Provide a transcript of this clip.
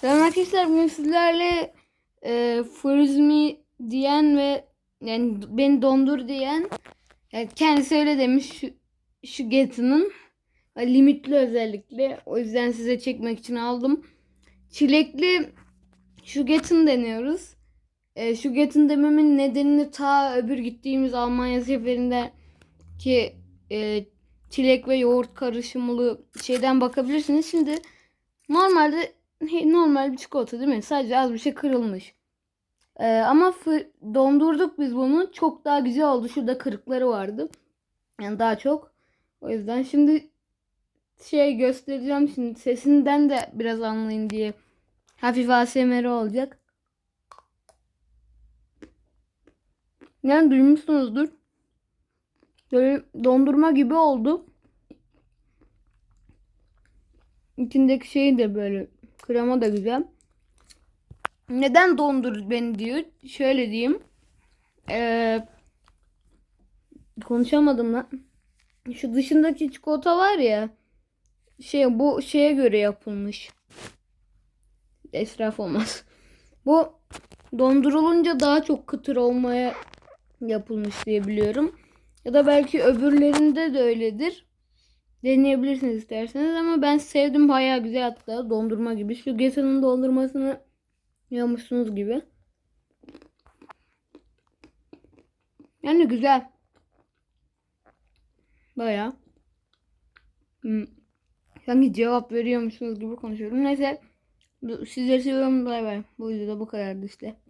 Selam arkadaşlar bugün sizlerle e, freeze me diyen ve yani beni dondur diyen yani kendisi öyle demiş şu, şu Get'inin limitli özellikle o yüzden size çekmek için aldım. Çilekli şu Get'in deniyoruz. E, şu Get'in dememin nedenini ta öbür gittiğimiz Almanya seferinde ki e, çilek ve yoğurt karışımlı şeyden bakabilirsiniz. Şimdi normalde normal bir çikolata değil mi? Sadece az bir şey kırılmış. Ee, ama dondurduk biz bunu. Çok daha güzel oldu. Şurada kırıkları vardı. Yani daha çok. O yüzden şimdi şey göstereceğim şimdi sesinden de biraz anlayın diye. Hafif ASMR olacak. Yani duymuşsunuzdur. Böyle dondurma gibi oldu. İçindeki şey de böyle krema da güzel. Neden dondur beni diyor. Şöyle diyeyim. Ee, konuşamadım lan. Şu dışındaki çikolata var ya. Şey bu şeye göre yapılmış. Esraf olmaz. Bu dondurulunca daha çok kıtır olmaya yapılmış diye biliyorum. Ya da belki öbürlerinde de öyledir. Deneyebilirsiniz isterseniz ama ben sevdim bayağı güzel hatta dondurma gibi. Şu Geta'nın dondurmasını yiyormuşsunuz gibi. Yani güzel. Bayağı. Hmm. Sanki cevap veriyormuşsunuz gibi konuşuyorum. Neyse. Sizleri seviyorum. Bay bay. Bu videoda bu kadardı işte.